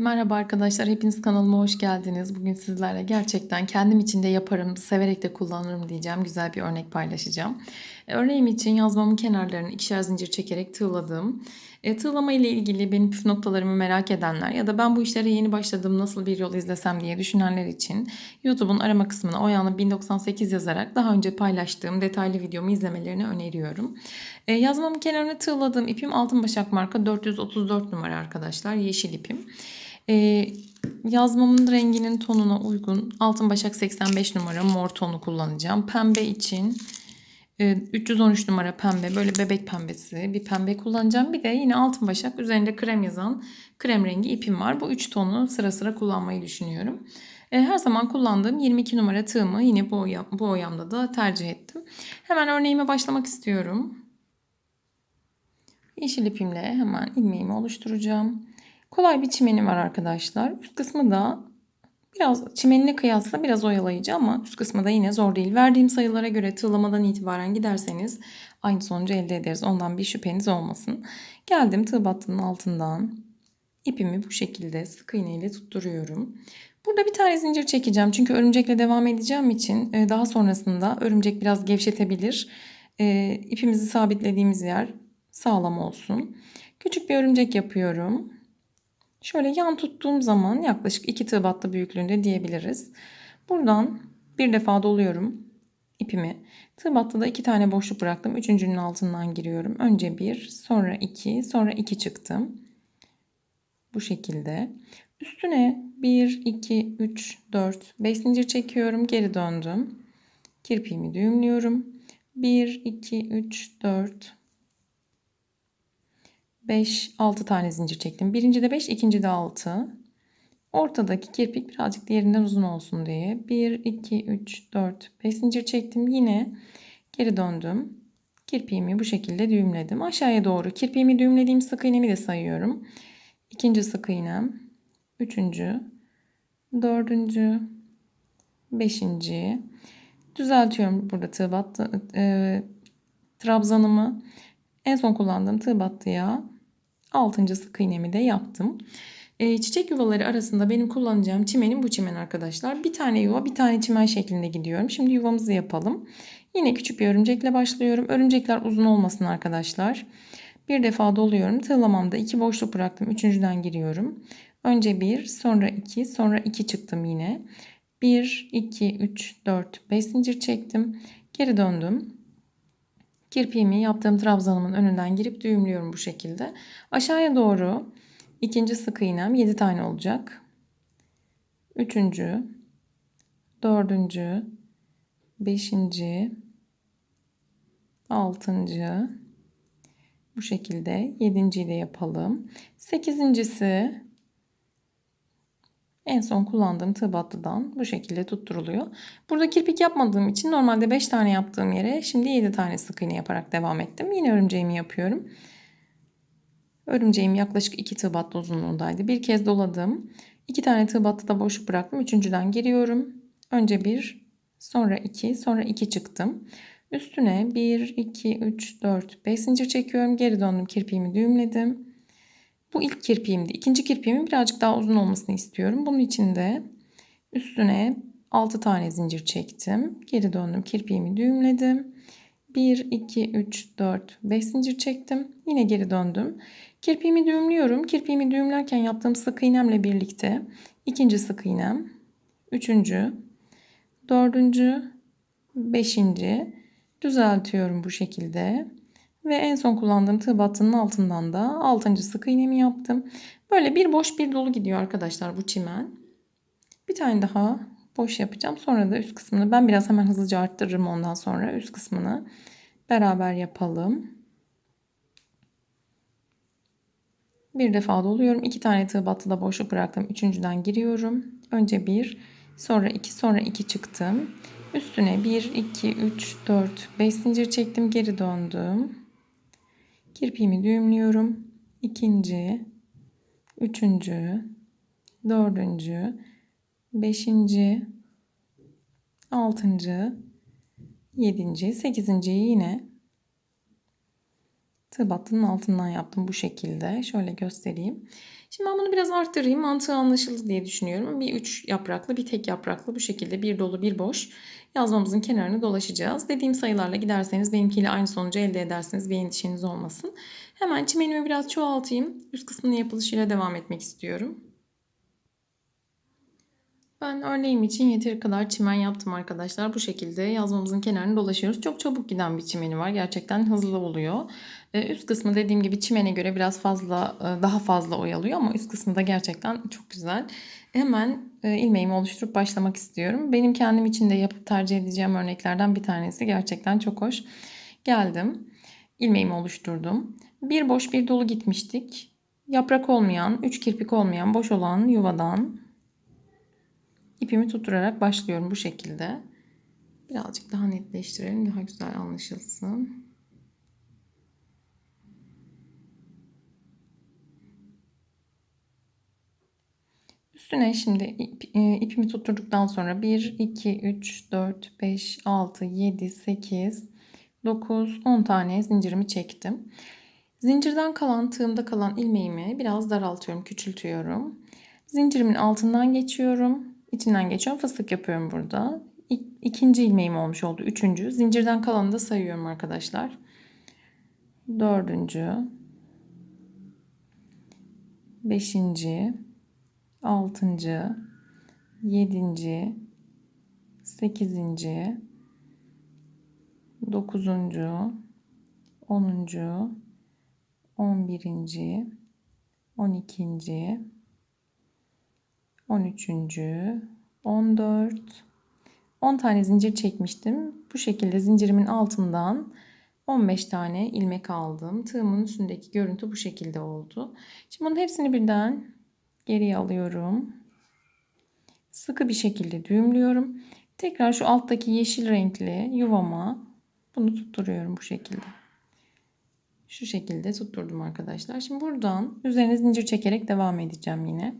Merhaba arkadaşlar, hepiniz kanalıma hoş geldiniz. Bugün sizlerle gerçekten kendim için de yaparım, severek de kullanırım diyeceğim. Güzel bir örnek paylaşacağım. E, Örneğim için yazmamın kenarlarını ikişer zincir çekerek tığladım. E, tığlama ile ilgili benim püf noktalarımı merak edenler ya da ben bu işlere yeni başladım nasıl bir yol izlesem diye düşünenler için YouTube'un arama kısmına Oyanlı 1098 yazarak daha önce paylaştığım detaylı videomu izlemelerini öneriyorum. E, yazmamın kenarına tığladığım ipim Altın Başak marka 434 numara arkadaşlar. Yeşil ipim. E, yazmamın renginin tonuna uygun Altın Başak 85 numara mor tonu kullanacağım. Pembe için e, 313 numara pembe böyle bebek pembesi bir pembe kullanacağım. Bir de yine Altın Başak üzerinde krem yazan krem rengi ipim var. Bu üç tonu sıra sıra kullanmayı düşünüyorum. E, Her zaman kullandığım 22 numara tığımı yine bu, oyam, bu oyamda da tercih ettim. Hemen örneğime başlamak istiyorum. Yeşil ipimle hemen ilmeğimi oluşturacağım. Kolay bir çimeni var arkadaşlar. Üst kısmı da biraz çimenine kıyasla biraz oyalayıcı ama üst kısmı da yine zor değil. Verdiğim sayılara göre tığlamadan itibaren giderseniz aynı sonucu elde ederiz. Ondan bir şüpheniz olmasın. Geldim tığ battının altından ipimi bu şekilde sık iğne ile tutturuyorum. Burada bir tane zincir çekeceğim. Çünkü örümcekle devam edeceğim için e, daha sonrasında örümcek biraz gevşetebilir. E, İpimizi sabitlediğimiz yer sağlam olsun. Küçük bir örümcek yapıyorum. Şöyle yan tuttuğum zaman yaklaşık iki tığ battı büyüklüğünde diyebiliriz. Buradan bir defa doluyorum ipimi. Tığ battıda iki tane boşluk bıraktım. Üçüncünün altından giriyorum. Önce bir, sonra iki, sonra iki çıktım. Bu şekilde. Üstüne 1, 2, 3, 4, 5 zincir çekiyorum. Geri döndüm. Kirpiğimi düğümlüyorum. 1, 2, 3, 4, 5, 6 tane zincir çektim. Birinci de 5, ikinci de 6. Ortadaki kirpik birazcık diğerinden uzun olsun diye. 1, 2, 3, 4, 5 zincir çektim. Yine geri döndüm. Kirpiğimi bu şekilde düğümledim. Aşağıya doğru kirpiğimi düğümlediğim sık iğnemi de sayıyorum. İkinci sık iğnem. Üçüncü. Dördüncü. Beşinci. Düzeltiyorum burada tığ battı, e, trabzanımı. En son kullandığım tığ battıya 6. sık iğnemi de yaptım. E, çiçek yuvaları arasında benim kullanacağım çimenim bu çimen arkadaşlar. Bir tane yuva bir tane çimen şeklinde gidiyorum. Şimdi yuvamızı yapalım. Yine küçük bir örümcekle başlıyorum. Örümcekler uzun olmasın arkadaşlar. Bir defa doluyorum. Tığlamamda iki boşluk bıraktım. Üçüncüden giriyorum. Önce bir, sonra iki, sonra iki çıktım yine. 1, 2, 3, 4, 5 zincir çektim. Geri döndüm. Kirpiğimi yaptığım trabzanımın önünden girip düğümlüyorum bu şekilde. Aşağıya doğru ikinci sık iğnem 7 tane olacak. Üçüncü, dördüncü, beşinci, altıncı, bu şekilde yedinciyi de yapalım. Sekizincisi en son kullandığım tığ battıdan bu şekilde tutturuluyor. Burada kirpik yapmadığım için normalde 5 tane yaptığım yere şimdi 7 tane sık iğne yaparak devam ettim. Yine örümceğimi yapıyorum. Örümceğim yaklaşık 2 tığ uzunluğundaydı. Bir kez doladım. 2 tane tığ battıda boşluk bıraktım. Üçüncüden giriyorum. Önce 1, sonra 2, sonra 2 çıktım. Üstüne 1, 2, 3, 4, 5 zincir çekiyorum. Geri döndüm kirpiğimi düğümledim. Bu ilk kirpiğimdi. İkinci kirpiğimin birazcık daha uzun olmasını istiyorum. Bunun için de üstüne 6 tane zincir çektim. Geri döndüm. Kirpiğimi düğümledim. 1, 2, 3, 4, 5 zincir çektim. Yine geri döndüm. Kirpiğimi düğümlüyorum. Kirpiğimi düğümlerken yaptığım sık iğnemle birlikte ikinci sık iğnem, üçüncü, dördüncü, beşinci düzeltiyorum bu şekilde. Ve en son kullandığım tığ battının altından da 6. sık iğnemi yaptım. Böyle bir boş bir dolu gidiyor arkadaşlar bu çimen. Bir tane daha boş yapacağım. Sonra da üst kısmını ben biraz hemen hızlıca arttırırım ondan sonra üst kısmını beraber yapalım. Bir defa doluyorum. İki tane tığ battıda boşluk bıraktım. Üçüncüden giriyorum. Önce bir, sonra iki, sonra iki çıktım. Üstüne 1, 2, 3, 4, 5 zincir çektim. Geri döndüm. Kirpiğimi düğümlüyorum. İkinci, üçüncü, dördüncü, beşinci, altıncı, yedinci, sekizinciyi yine Tığ battının altından yaptım bu şekilde. Şöyle göstereyim. Şimdi ben bunu biraz arttırayım. Mantığı anlaşıldı diye düşünüyorum. Bir üç yapraklı, bir tek yapraklı bu şekilde bir dolu bir boş yazmamızın kenarını dolaşacağız. Dediğim sayılarla giderseniz benimkiyle aynı sonucu elde edersiniz. Bir endişeniz olmasın. Hemen çimenimi biraz çoğaltayım. Üst kısmının yapılışıyla devam etmek istiyorum. Ben örneğim için yeteri kadar çimen yaptım arkadaşlar. Bu şekilde yazmamızın kenarını dolaşıyoruz. Çok çabuk giden bir çimeni var. Gerçekten hızlı oluyor. Ee, üst kısmı dediğim gibi çimene göre biraz fazla e, daha fazla oyalıyor ama üst kısmı da gerçekten çok güzel. Hemen e, ilmeğimi oluşturup başlamak istiyorum. Benim kendim için de yapıp tercih edeceğim örneklerden bir tanesi. Gerçekten çok hoş. Geldim. İlmeğimi oluşturdum. Bir boş bir dolu gitmiştik. Yaprak olmayan, üç kirpik olmayan, boş olan yuvadan ipimi tutturarak başlıyorum bu şekilde. Birazcık daha netleştirelim, daha güzel anlaşılsın. Üstüne şimdi ip, e, ipimi tutturduktan sonra 1, 2, 3, 4, 5, 6, 7, 8, 9, 10 tane zincirimi çektim. Zincirden kalan tığımda kalan ilmeğimi biraz daraltıyorum, küçültüyorum. Zincirimin altından geçiyorum. içinden geçiyorum. Fıstık yapıyorum burada. İkinci ilmeğim olmuş oldu. Üçüncü. Zincirden kalanı da sayıyorum arkadaşlar. Dördüncü. Beşinci altıncı, yedinci, sekizinci, dokuzuncu, onuncu, on birinci, on ikinci, on üçüncü, on dört, on tane zincir çekmiştim. Bu şekilde zincirimin altından 15 tane ilmek aldım. Tığımın üstündeki görüntü bu şekilde oldu. Şimdi bunun hepsini birden geriye alıyorum. Sıkı bir şekilde düğümlüyorum. Tekrar şu alttaki yeşil renkli yuvama bunu tutturuyorum bu şekilde. Şu şekilde tutturdum arkadaşlar. Şimdi buradan üzerine zincir çekerek devam edeceğim yine.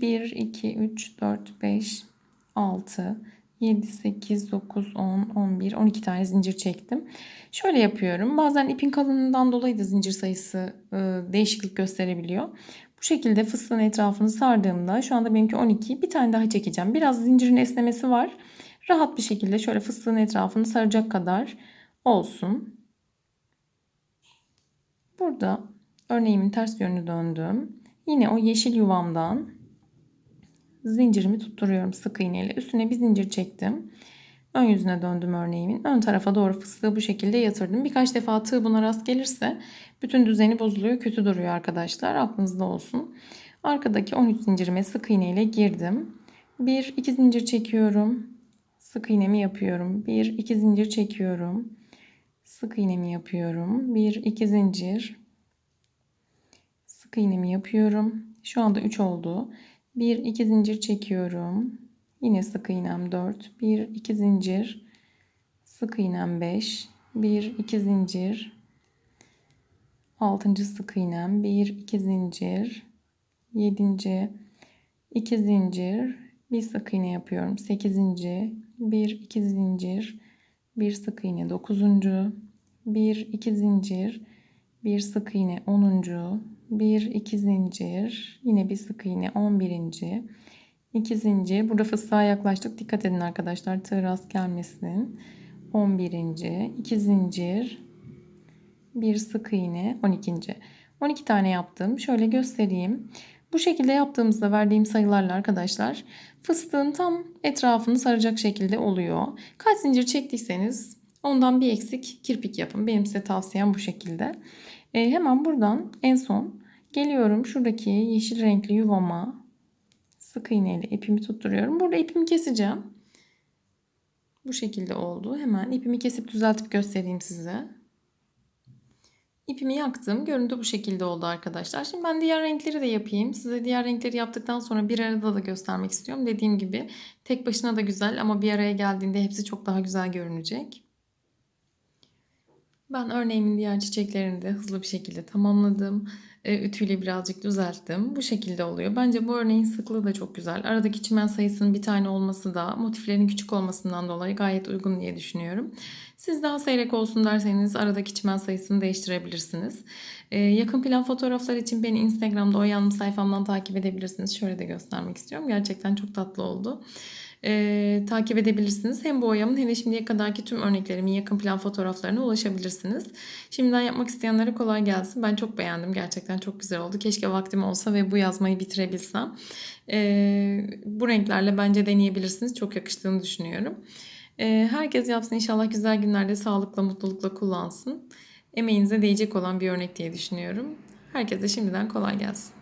1, 2, 3, 4, 5, 6, 7, 8, 9, 10, 11, 12 tane zincir çektim. Şöyle yapıyorum. Bazen ipin kalınlığından dolayı da zincir sayısı değişiklik gösterebiliyor. Bu şekilde fıstığın etrafını sardığımda şu anda benimki 12 bir tane daha çekeceğim. Biraz zincirin esnemesi var. Rahat bir şekilde şöyle fıstığın etrafını saracak kadar olsun. Burada örneğimin ters yönünü döndüm. Yine o yeşil yuvamdan zincirimi tutturuyorum sık iğneyle. Üstüne bir zincir çektim. Ön yüzüne döndüm örneğimin. Ön tarafa doğru fıstığı bu şekilde yatırdım. Birkaç defa tığ buna rast gelirse bütün düzeni bozuluyor. Kötü duruyor arkadaşlar. Aklınızda olsun. Arkadaki 13 zincirime sık iğne ile girdim. 1 2 zincir çekiyorum. Sık iğnemi yapıyorum. 1 2 zincir çekiyorum. Sık iğnemi yapıyorum. 1 2 zincir. Sık iğnemi yapıyorum. Şu anda 3 oldu. 1 2 zincir çekiyorum. Yine sık iğnem 4. 1 2 zincir. Sık iğnem 5. 1 2 zincir. 6. sık iğnem 1 2 zincir. 7. 2 zincir. Bir sık iğne yapıyorum. 8. 1 2 zincir. Bir sık iğne 9. 1 2 zincir. Bir sık iğne 10. 1 2 zincir. Yine bir sık iğne 11. 2 zincir. Burada fıstığa yaklaştık. Dikkat edin arkadaşlar. Tığ rast gelmesin. 11. 2 zincir. Bir sık iğne. 12. 12 tane yaptım. Şöyle göstereyim. Bu şekilde yaptığımızda verdiğim sayılarla arkadaşlar fıstığın tam etrafını saracak şekilde oluyor. Kaç zincir çektiyseniz ondan bir eksik kirpik yapın. Benim size tavsiyem bu şekilde. E, hemen buradan en son geliyorum şuradaki yeşil renkli yuvama sık iğne ile ipimi tutturuyorum. Burada ipimi keseceğim. Bu şekilde oldu. Hemen ipimi kesip düzeltip göstereyim size. İpimi yaktım. Görüntü bu şekilde oldu arkadaşlar. Şimdi ben diğer renkleri de yapayım. Size diğer renkleri yaptıktan sonra bir arada da göstermek istiyorum. Dediğim gibi tek başına da güzel ama bir araya geldiğinde hepsi çok daha güzel görünecek. Ben örneğimin diğer çiçeklerini de hızlı bir şekilde tamamladım. E, ütüyle birazcık düzelttim. Bu şekilde oluyor. Bence bu örneğin sıklığı da çok güzel. Aradaki çimen sayısının bir tane olması da motiflerin küçük olmasından dolayı gayet uygun diye düşünüyorum. Siz daha seyrek olsun derseniz aradaki çimen sayısını değiştirebilirsiniz. E, yakın plan fotoğraflar için beni Instagram'da o yanım sayfamdan takip edebilirsiniz. Şöyle de göstermek istiyorum. Gerçekten çok tatlı oldu e, takip edebilirsiniz. Hem bu oyamın hem de şimdiye kadarki tüm örneklerimin yakın plan fotoğraflarına ulaşabilirsiniz. Şimdiden yapmak isteyenlere kolay gelsin. Ben çok beğendim. Gerçekten çok güzel oldu. Keşke vaktim olsa ve bu yazmayı bitirebilsem. E, bu renklerle bence deneyebilirsiniz. Çok yakıştığını düşünüyorum. E, herkes yapsın. İnşallah güzel günlerde sağlıkla, mutlulukla kullansın. Emeğinize değecek olan bir örnek diye düşünüyorum. Herkese şimdiden kolay gelsin.